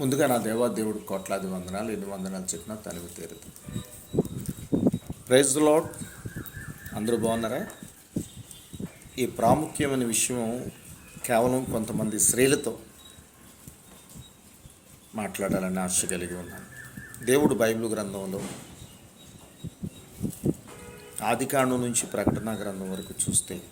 ముందుగా నా దేవా దేవుడు కోట్లాది వందనాలు ఎన్ని వందనాలు చెప్పినా తనివి తీరుతుంది ప్రైజ్ లాడ్ అందరూ బాగున్నారా? ఈ ప్రాముఖ్యమైన విషయం కేవలం కొంతమంది స్త్రీలతో మాట్లాడాలని ఆశ కలిగి ఉన్నాను. దేవుడు బైబిల్ గ్రంథంలో ఆదికాండం నుంచి ప్రకటన గ్రంథం వరకు చూస్తే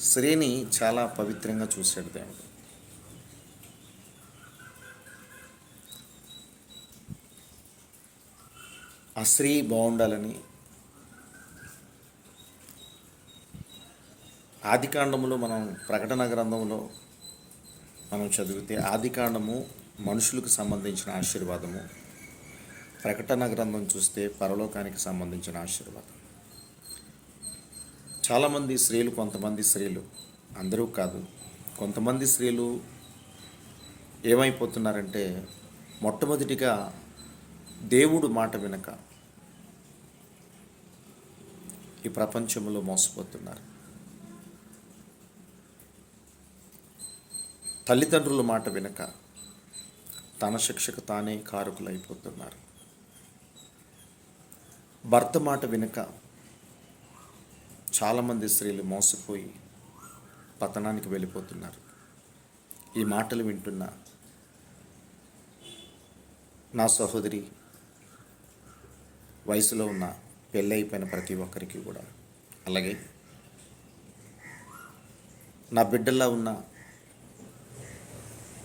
స్త్రీని చాలా పవిత్రంగా చూశాడు దేవుడు. ఆ స్త్రీ బాగుండాలని ఆదికాండములో మనం ప్రకటన గ్రంథంలో మనం చదివితే ఆదికాండము మనుషులకు సంబంధించిన ఆశీర్వాదము. ప్రకటన గ్రంథం చూస్తే పరలోకానికి సంబంధించిన ఆశీర్వాదం. చాలామంది స్త్రీలు కొంతమంది స్త్రీలు అందరూ కాదు కొంతమంది స్త్రీలు ఏమైపోతున్నారంటే మొట్టమొదటిగా దేవుడు మాట వినక ఈ ప్రపంచంలో మోసపోతున్నారు. తల్లిదండ్రుల మాట వినక తన శిక్షకు తానే కారకులైపోతున్నారు. భర్త మాట వినక చాలామంది స్త్రీలు మోసపోయి పతనానికి వెళ్ళిపోతున్నారు. ఈ మాటలు వింటున్న నా సహోదరి వయసులో ఉన్న పెళ్ళైపోయిన ప్రతి ఒక్కరికి కూడా. అలాగే నా బిడ్డల్లో ఉన్న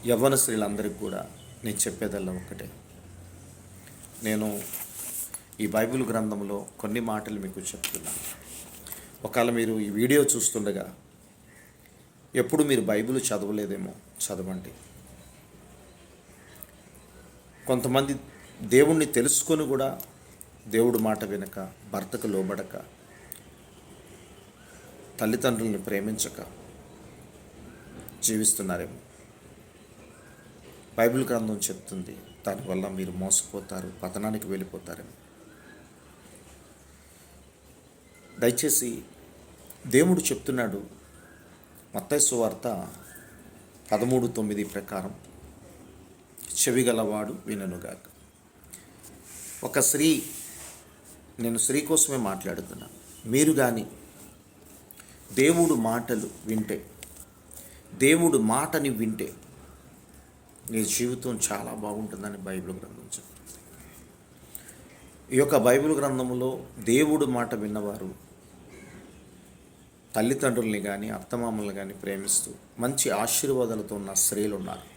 యవ్వన స్త్రీలందరికీ కూడా నేను చెప్పేదల్లా ఒక్కటే. నేను ఈ బైబిల్ గ్రంథంలో కొన్ని మాటలు మీకు చెప్తున్నాను. ఒకవేళ మీరు ఈ వీడియో చూస్తుండగా ఎప్పుడు మీరు బైబిల్ చదవలేదేమో చదవండి. కొంతమంది దేవుణ్ణి తెలుసుకొని కూడా దేవుడు మాట వినక భర్తకు లోబడక తల్లిదండ్రుల్ని ప్రేమించక జీవిస్తున్నారేమో. బైబిల్ గ్రంథం చెప్తుంది దానివల్ల మీరు మోసపోతారు పతనానికి వెళ్ళిపోతారేమో. దయచేసి దేవుడు చెప్తున్నాడు మత్తైసు వార్త పదమూడు తొమ్మిది ప్రకారం చెవిగలవాడు విననుగాక. ఒక స్త్రీ నేను స్త్రీ కోసమే మాట్లాడుతున్నాను మీరు కానీ దేవుడు మాటలు వింటే దేవుడు మాటని వింటే నీ జీవితం చాలా బాగుంటుందని బైబిల్ గ్రంథం చెప్తుంది. ఈ యొక్క బైబిల్ గ్రంథంలో దేవుడు మాట విన్నవారు తల్లిదండ్రుల్ని కానీ అత్తమామల్ని కానీ ప్రేమిస్తూ మంచి ఆశీర్వాదాలతో ఉన్న స్త్రీలు ఉన్నారు.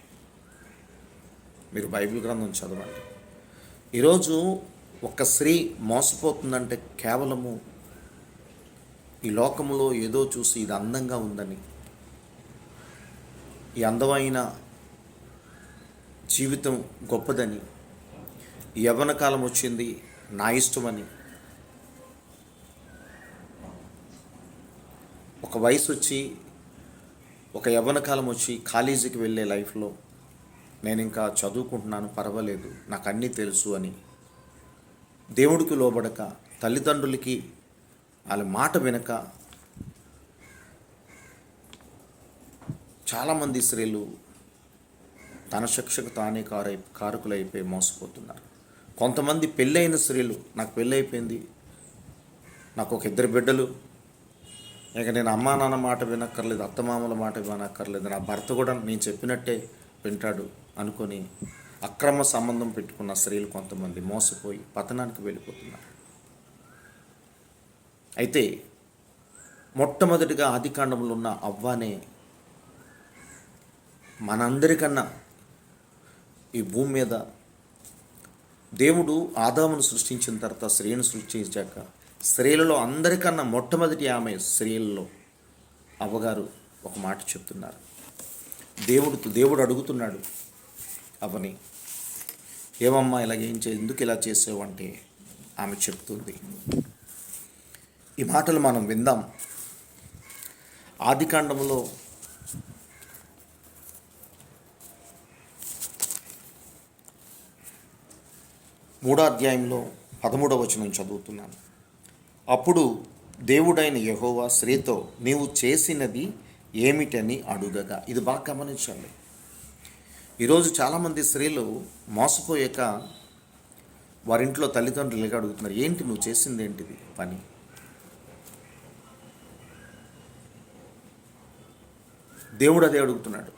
మీరు బైబిల్ గ్రంథం చదవండి. ఈరోజు ఒక స్త్రీ మోసపోతుందంటే కేవలము ఈ లోకంలో ఏదో చూసి ఇది అందంగా ఉందని ఈ అందమైన జీవితం గొప్పదని యవన యవ్వన కాలం వచ్చింది నా ఇష్టమని. ఒక వయసు వచ్చి ఒక యవ్వన కాలం వచ్చి కాలేజీకి వెళ్ళే లైఫ్లో నేను ఇంకా చదువుకుంటున్నాను పర్వాలేదు నాకు అన్నీ తెలుసు అని దేవుడికి లోబడక తల్లిదండ్రులకి వాళ్ళ మాట వినక చాలామంది స్త్రీలు తన శిక్షకు తానే కారై కారకులైపోయి మోసపోతున్నారు. కొంతమంది పెళ్ళైన స్త్రీలు నాకు పెళ్ళైపోయింది నాకు ఒక ఇద్దరు బిడ్డలు ఇక నేను అమ్మా నాన్న మాట వినక్కర్లేదు అత్తమామల మాట వినక్కర్లేదు నా భర్త కూడా నేను చెప్పినట్టే వింటాడు అనుకొని అక్రమ సంబంధం పెట్టుకున్న స్త్రీలు కొంతమంది మోసపోయి పతనానికి వెళ్ళిపోతున్నారు. అయితే మొట్టమొదటిగా ఆదికాండంలో ఉన్న అవ్వనే మనందరికన్నా ఈ భూమి మీద దేవుడు ఆదామును సృష్టించిన తర్వాత స్త్రీని సృష్టించాక స్త్రీలలో అందరికన్నా మొట్టమొదటి ఆమె స్త్రీలలో అవ్వగారు ఒక మాట చెప్తున్నారు. దేవుడు దేవుడు అడుగుతున్నాడు అవని. ఏమమ్మా ఇలాగేం చే ఎందుకు ఇలా చేసేవంటే ఆమె చెప్తుంది. ఈ మాటలు మనం విందాం. ఆదికాండంలో మూడో అధ్యాయంలో పదమూడవ వచనం చదువుతున్నాను. అప్పుడు దేవుడైన యహోవా స్త్రీతో నీవు చేసినది ఏమిటని అడుగగా. ఇది బాగా గమనించండి ఈరోజు చాలామంది స్త్రీలు మోసపోయాక వారింట్లో తల్లిదండ్రులుగా అడుగుతున్నారు ఏంటి నువ్వు చేసింది ఏంటిది పని? దేవుడు అదే అడుగుతున్నాడు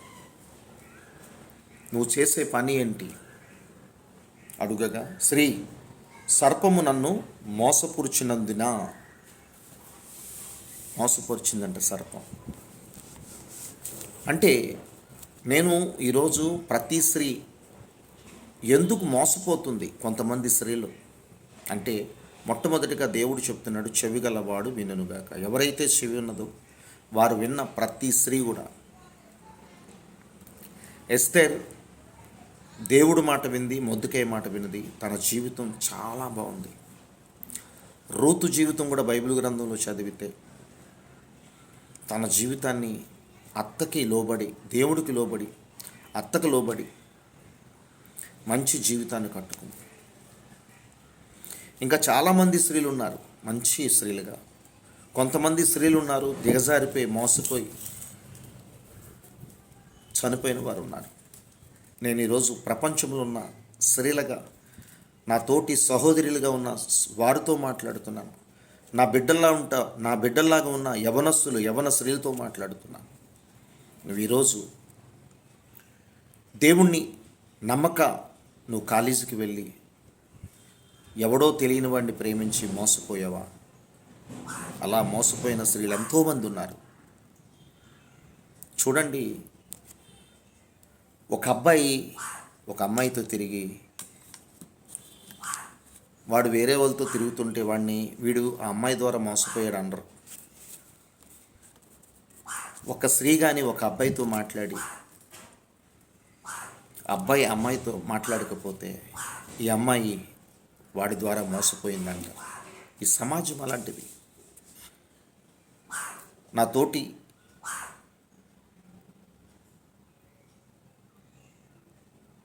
నువ్వు చేసే పని ఏంటి? అడుగగా శ్రీ సర్పము నన్ను మోసపురుచినందున మోసపరిచిందంట సర్పం. అంటే నేను ఈరోజు ప్రతి స్త్రీ ఎందుకు మోసపోతుంది కొంతమంది స్త్రీలు? అంటే మొట్టమొదటిగా దేవుడు చెప్తున్నాడు చెవి గలవాడు విననుగాక ఎవరైతే చెవి ఉన్నదో వారు విన్న ప్రతి స్త్రీ కూడా. ఎస్తేర్ దేవుడు మాట వింది మొద్దుకే మాట విన్నది. తన జీవితం చాలా బాగుంది. రూతు జీవితం కూడా బైబిల్ గ్రంథంలో చదివితే తన జీవితాన్ని అత్తకి లోబడి దేవుడికి లోబడి అత్తకు లోబడి మంచి జీవితాన్ని కట్టుకుంది. ఇంకా చాలామంది స్త్రీలు ఉన్నారు మంచి స్త్రీలుగా. కొంతమంది స్త్రీలు ఉన్నారు దిగజారిపోయి మోసపోయి చనిపోయిన వారు ఉన్నారు నేను ఈరోజు ప్రపంచంలో ఉన్న స్త్రీలుగా నా తోటి సహోదరులుగా ఉన్న వారితో మాట్లాడుతున్నాను. నా బిడ్డల్లా ఉంటా నా బిడ్డల్లాగా ఉన్న యవనస్తులు యవన స్త్రీలతో మాట్లాడుతున్నాను. నువ్వు ఈరోజు దేవుణ్ణి నమ్మక నువ్వు కాలేజీకి వెళ్ళి ఎవడో తెలియని వాడిని ప్రేమించి మోసపోయావా? అలా మోసపోయిన స్త్రీలు ఎంతోమంది ఉన్నారు. చూడండి ఒక అబ్బాయి ఒక అమ్మాయితో తిరిగి వాడు వేరే వాళ్ళతో తిరుగుతుంటే వాడిని వీడు ఆ అమ్మాయి ద్వారా మోసపోయాడు అనరు. ఒక స్త్రీ కానీ ఒక అబ్బాయితో మాట్లాడి అబ్బాయి అమ్మాయితో మాట్లాడకపోతే ఈ అమ్మాయి వాడి ద్వారా మోసపోయిందంట. ఈ సమాజం అలాంటిది. నా తోటి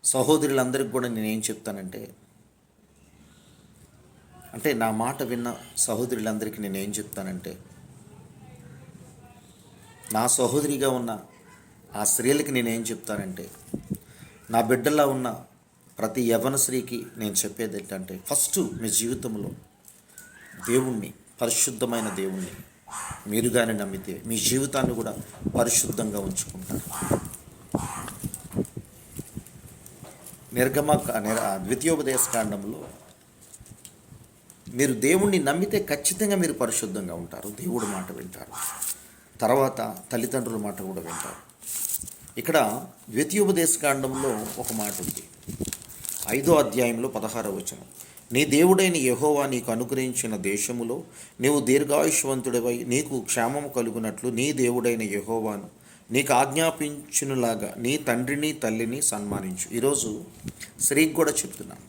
సహోదరులందరికీ కూడా నేనేం చెప్తానంటే అంటే నా మాట విన్న సహోదరులందరికీ నేనేం చెప్తానంటే నా సహోదరిగా ఉన్న ఆ స్త్రీలకి నేనేం చెప్తానంటే నా బిడ్డలా ఉన్న ప్రతి యవన స్త్రీకి నేను చెప్పేది ఏంటంటే ఫస్ట్ మీ జీవితంలో దేవుణ్ణి పరిశుద్ధమైన దేవుణ్ణి మీరు కానీ నమ్మితే మీ జీవితాన్ని కూడా పరిశుద్ధంగా ఉంచుకుంటారు. నిర్గమ ద్వితీయోపదేశ కాండంలో మీరు దేవుణ్ణి నమ్మితే ఖచ్చితంగా మీరు పరిశుద్ధంగా ఉంటారు దేవుడు మాట వింటారు. తర్వాత తల్లిదండ్రుల మాట కూడా వింటారు. ఇక్కడ ద్వితీయోపదేశకాండంలో ఒక మాట ఉంది. ఐదో అధ్యాయంలో పదహారవ వచనం. నీ దేవుడైన యహోవా నీకు అనుగ్రహించిన దేశములో నీవు దీర్ఘాయుష్వంతుడివై నీకు క్షేమము కలుగునట్లు నీ దేవుడైన యహోవాను నీకు ఆజ్ఞాపించునులాగా నీ తండ్రిని తల్లిని సన్మానించు. ఈరోజు స్త్రీకి కూడా చెప్తున్నాను.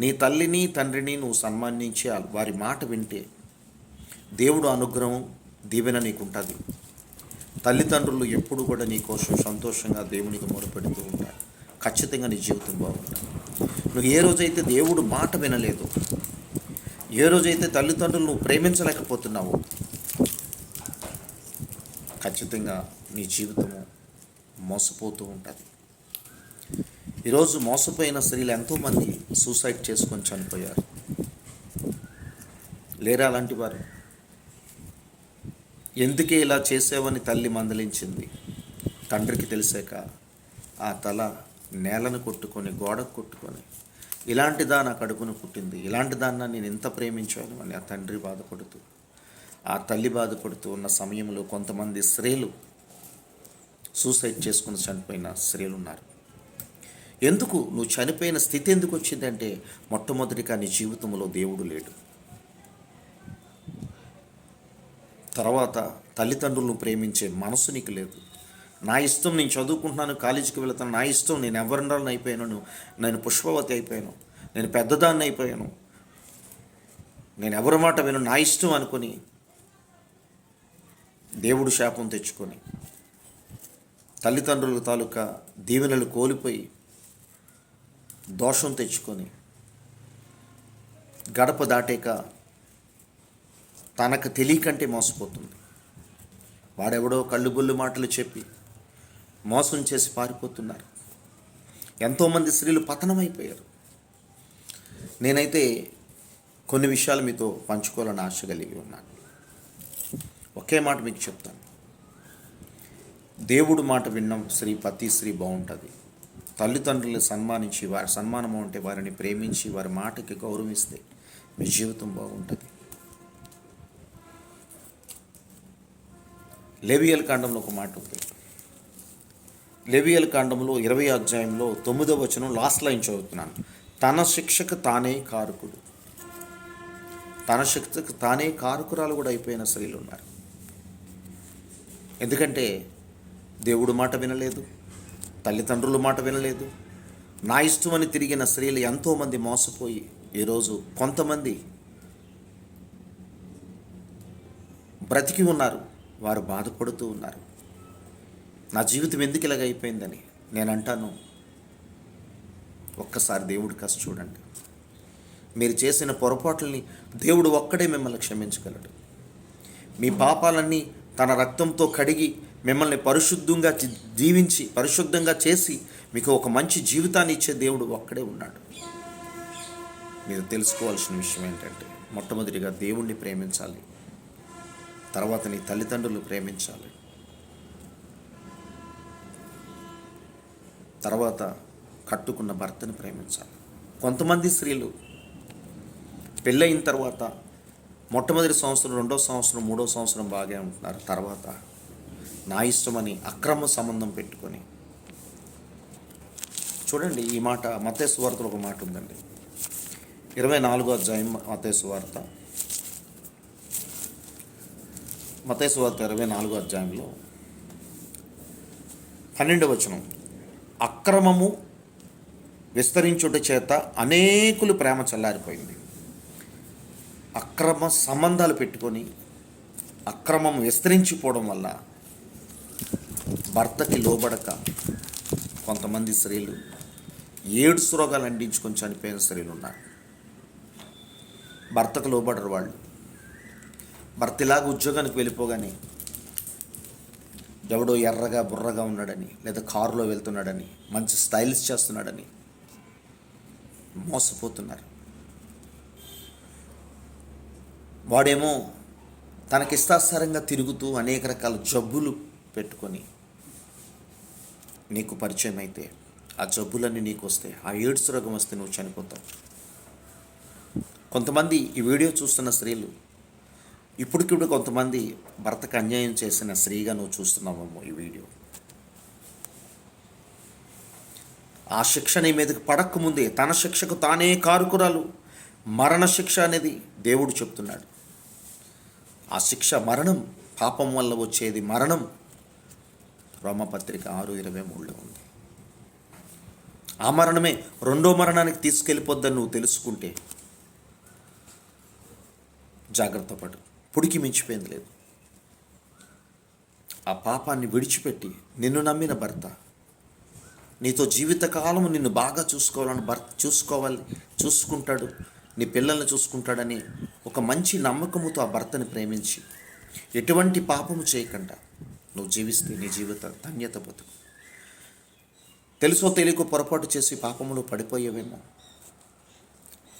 నీ తల్లిని తండ్రిని నువ్వు సన్మానించే వారి మాట వింటే దేవుడు అనుగ్రహం దీవెన నీకుంటుంది. తల్లిదండ్రులు ఎప్పుడు కూడా నీ కోసం సంతోషంగా దేవునికి మొరపెడుతూ ఉంటారు. ఖచ్చితంగా నీ జీవితం బాగుంటుంది. నువ్వు ఏ రోజైతే దేవుడు మాట వినలేదు ఏ రోజైతే తల్లిదండ్రులు నువ్వు ప్రేమించలేకపోతున్నావు ఖచ్చితంగా నీ జీవితము మోసపోతూ ఉంటుంది. ఈరోజు మోసపోయిన స్త్రీలు ఎంతోమంది సూసైడ్ చేసుకొని చనిపోయారు. లేరా అలాంటి వారు? ఎందుకే ఇలా చేసావని తల్లి మందలించింది. తండ్రికి తెలిసాక ఆ తల నేలను కొట్టుకొని గోడకు కొట్టుకొని ఇలాంటిదా ఆ కడుపును పుట్టింది. ఇలాంటి దాన్న నేను ఎంత ప్రేమించాను అని ఆ తండ్రి బాధపడుతూ ఆ తల్లి బాధపడుతూ ఉన్న సమయంలో కొంతమంది స్త్రీలు సూసైడ్ చేసుకుని చనిపోయిన స్త్రీలు ఉన్నారు ఎందుకు? నువ్వు చనిపోయిన స్థితి ఎందుకు వచ్చిందంటే మొట్టమొదటిగా నీ జీవితంలో దేవుడు లేడు. తర్వాత తల్లిదండ్రులను ప్రేమించే మనసు నీకు లేదు. నా ఇష్టం నేను చదువుకుంటున్నాను కాలేజీకి వెళ్తాను నా ఇష్టం నేను ఎవరినాలను అయిపోయాను నేను పుష్పవతి అయిపోయాను నేను పెద్దదాన్ని అయిపోయాను. నేను ఎవరి మాట విను నా ఇష్టం అనుకొని దేవుడు శాపం తెచ్చుకొని తల్లిదండ్రుల తాలూకా దీవెనలు కోల్పోయి దోషం తెచ్చుకొని గడప దాటాక తనకు తెలియకంటే మోసపోతుంది. వాడెవడో కళ్ళుబొల్లు మాటలు చెప్పి మోసం చేసి పారిపోతున్నారు. ఎంతోమంది స్త్రీలు పతనమైపోయారు. నేనైతే కొన్ని విషయాలు మీతో పంచుకోవాలని ఆశ కలిగి ఉన్నాను. ఒకే మాట మీకు చెప్తాను. దేవుడు మాట విన్నాం స్త్రీ ప్రతి స్త్రీ బాగుంటుంది. తల్లిదండ్రులు సన్మానించి వారి సన్మానం ఉంటే వారిని ప్రేమించి వారి మాటకి గౌరవిస్తే మీ జీవితం బాగుంటుంది. లెవియల్ కాండంలో ఒక మాట ఉంది. లెవియల్ కాండంలో ఇరవై అధ్యాయంలో తొమ్మిదవ వచనం లాస్ట్ లైన్ చదువుతున్నాను. తన శిక్షకు తానే కారకుడు. తన శక్తికి తానే కారకురాలు కూడా అయిపోయిన స్త్రీలు ఉన్నారు. ఎందుకంటే దేవుడు మాట వినలేదు తల్లిదండ్రుల మాట వినలేదు నా ఇష్టమని తిరిగిన స్త్రీలు ఎంతోమంది మోసపోయి ఈరోజు కొంతమంది బ్రతికి ఉన్నారు. వారు బాధపడుతూ ఉన్నారు. నా జీవితం ఎందుకు ఇలాగ అయిపోయిందని నేను అంటాను ఒక్కసారి దేవుడి కాస్త చూడండి. మీరు చేసిన పొరపాట్లని దేవుడు ఒక్కడే మిమ్మల్ని క్షమించగలడు. మీ పాపాలన్నీ తన రక్తంతో కడిగి మిమ్మల్ని పరిశుద్ధంగా దీవించి జీవించి పరిశుద్ధంగా చేసి మీకు ఒక మంచి జీవితాన్ని ఇచ్చే దేవుడు ఒక్కడే ఉన్నాడు. మీరు తెలుసుకోవాల్సిన విషయం ఏంటంటే మొట్టమొదటిగా దేవుణ్ణి ప్రేమించాలి. తర్వాత నీ తల్లిదండ్రులు ప్రేమించాలి. తర్వాత కట్టుకున్న భర్తను ప్రేమించాలి. కొంతమంది స్త్రీలు పెళ్ళయిన తర్వాత మొట్టమొదటి సంవత్సరం రెండో సంవత్సరం మూడో సంవత్సరం బాగా ఉంటున్నారు. తర్వాత నా ఇష్టమని అక్రమ సంబంధం పెట్టుకొని. చూడండి ఈ మాట మతేసు ఒక మాట ఉందండి. ఇరవై నాలుగో అధ్యాయం మతేసు వార్త మతేసు వార్త ఇరవై నాలుగో అధ్యాయంలో పన్నెండు వచనం. అక్రమము విస్తరించుట చేత అనేకులు ప్రేమ చల్లారిపోయింది. అక్రమ సంబంధాలు పెట్టుకొని అక్రమం విస్తరించిపోవడం వల్ల భర్తకి లోబడక కొంతమంది స్త్రీలు ఏడు రోగాలు అంటించుకొని చనిపోయిన స్త్రీలు ఉన్నారు. భర్తకు లోబడరు వాళ్ళు. భర్త ఇలాగ ఉద్యోగానికి వెళ్ళిపోగానే ఎవడో ఎర్రగా బుర్రగా ఉన్నాడని లేదా కారులో వెళ్తున్నాడని మంచి స్టైల్స్ చేస్తున్నాడని మోసపోతున్నారు. వాడేమో తనకిష్టాసారంగా తిరుగుతూ అనేక రకాల జబ్బులు పెట్టుకొని నీకు పరిచయం అయితే ఆ జబ్బులన్నీ నీకు వస్తే ఆ ఎయిడ్స్ రోగం వస్తే నువ్వు చనిపోతావు. కొంతమంది ఈ వీడియో చూస్తున్న స్త్రీలు ఇప్పటికిప్పుడు కొంతమంది భర్తకు అన్యాయం చేసిన స్త్రీగా నువ్వు చూస్తున్నావేమో ఈ వీడియో. ఆ శిక్ష నీ మీదకి పడకముందే తన శిక్షకు తానే కారుకురాలు. మరణ శిక్ష అనేది దేవుడు చెప్తున్నాడు. ఆ శిక్ష మరణం పాపం వల్ల వచ్చేది మరణం. రోమపత్రిక ఆరు ఇరవై మూడులో ఉంది. ఆ మరణమే రెండో మరణానికి తీసుకెళ్ళిపోద్దని నువ్వు తెలుసుకుంటే జాగ్రత్త పడు. పొడికి మించిపోయింది లేదు. ఆ పాపాన్ని విడిచిపెట్టి నిన్ను నమ్మిన భర్త నీతో జీవితకాలం నిన్ను బాగా చూసుకోవాలని భర్త చూసుకోవాలి చూసుకుంటాడు నీ పిల్లల్ని చూసుకుంటాడని ఒక మంచి నమ్మకముతో ఆ భర్తని ప్రేమించి ఎటువంటి పాపము చేయకుండా నువ్వు జీవిస్తే నీ జీవిత ధన్యత బతుకు తెలుసో తెలియకో పొరపాటు చేసి పాపములో పడిపోయేవేమో.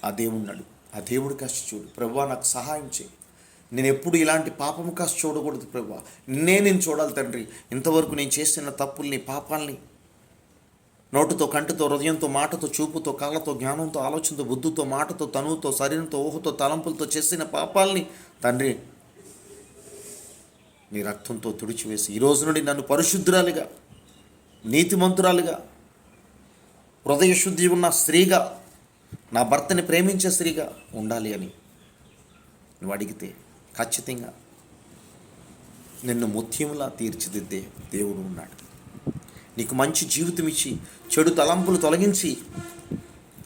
ఆ దేవున్నాడు ఆ దేవుడు కష్ట చూడు. ప్రభువా నాకు సహాయం చేయి. నేను ఎప్పుడు ఇలాంటి పాపము కాస్త చూడకూడదు ప్రభా. నిన్నే నేను చూడాలి తండ్రి. ఇంతవరకు నేను చేసిన తప్పుల్ని పాపాల్ని నోటుతో కంటితో హృదయంతో మాటతో చూపుతో కళ్ళతో జ్ఞానంతో ఆలోచనతో బుద్ధితో మాటతో తనువుతో శరీరంతో ఊహతో తలంపులతో చేసిన పాపాల్ని తండ్రి నీ రక్తంతో తుడిచివేసి ఈ రోజు నుండి నన్ను పరిశుద్ధురాలిగా నీతిమంతురాలిగా హృదయశుద్ధి ఉన్న స్త్రీగా నా భర్తని ప్రేమించే స్త్రీగా ఉండాలి అని నువ్వు అడిగితే ఖచ్చితంగా నిన్ను ముత్యంలా తీర్చిదిద్దే దేవుడు ఉన్నాడు. నీకు మంచి జీవితం ఇచ్చి చెడు తలంపులు తొలగించి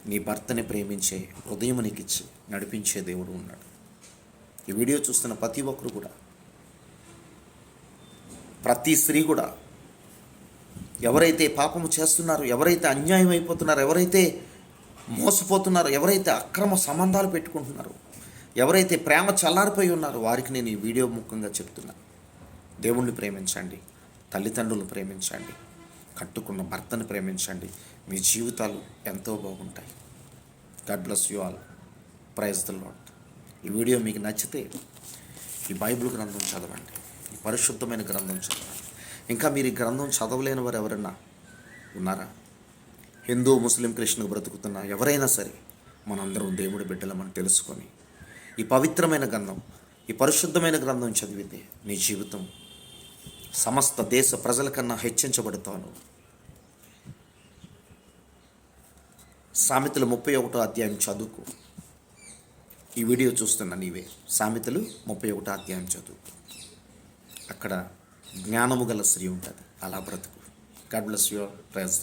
నీ భర్తని ప్రేమించే హృదయం నీకిచ్చి ఇచ్చి నడిపించే దేవుడు ఉన్నాడు. ఈ వీడియో చూస్తున్న ప్రతి ఒక్కరు కూడా ప్రతి స్త్రీ కూడా ఎవరైతే పాపము చేస్తున్నారో ఎవరైతే అన్యాయం అయిపోతున్నారో ఎవరైతే మోసపోతున్నారో ఎవరైతే అక్రమ సంబంధాలు పెట్టుకుంటున్నారో ఎవరైతే ప్రేమ చల్లారిపోయి ఉన్నారో వారికి నేను ఈ వీడియో ముఖంగా చెప్తున్నాను దేవుణ్ణి ప్రేమించండి తల్లిదండ్రులను ప్రేమించండి కట్టుకున్న భర్తను ప్రేమించండి. మీ జీవితాలు ఎంతో బాగుంటాయి. God bless you all praise the lord ఈ వీడియో మీకు నచ్చితే ఈ బైబిల్ గ్రంథం చదవండి. ఈ పరిశుద్ధమైన గ్రంథం చదవండి. ఇంకా మీరు ఈ గ్రంథం చదవలేని వారు ఎవరన్నా ఉన్నారా? హిందూ ముస్లిం క్రిస్టియన్ బ్రతుకుతున్న ఎవరైనా సరే మనందరం దేవుడి బిడ్డలమని తెలుసుకొని ఈ పవిత్రమైన గ్రంథం ఈ పరిశుద్ధమైన గ్రంథం చదివితే నీ జీవితం సమస్త దేశ ప్రజల కన్నా హెచ్చించబడతాను. సామెతలు ముప్పై ఒకటో అధ్యాయం చదువుకో. ఈ వీడియో చూస్తున్న నీవే. సామెతలు ముప్పై ఒకటో అధ్యాయం చదువు అక్కడ జ్ఞానము గల స్త్రీ ఉంటుంది. అలా బ్రతుకు. God bless your praise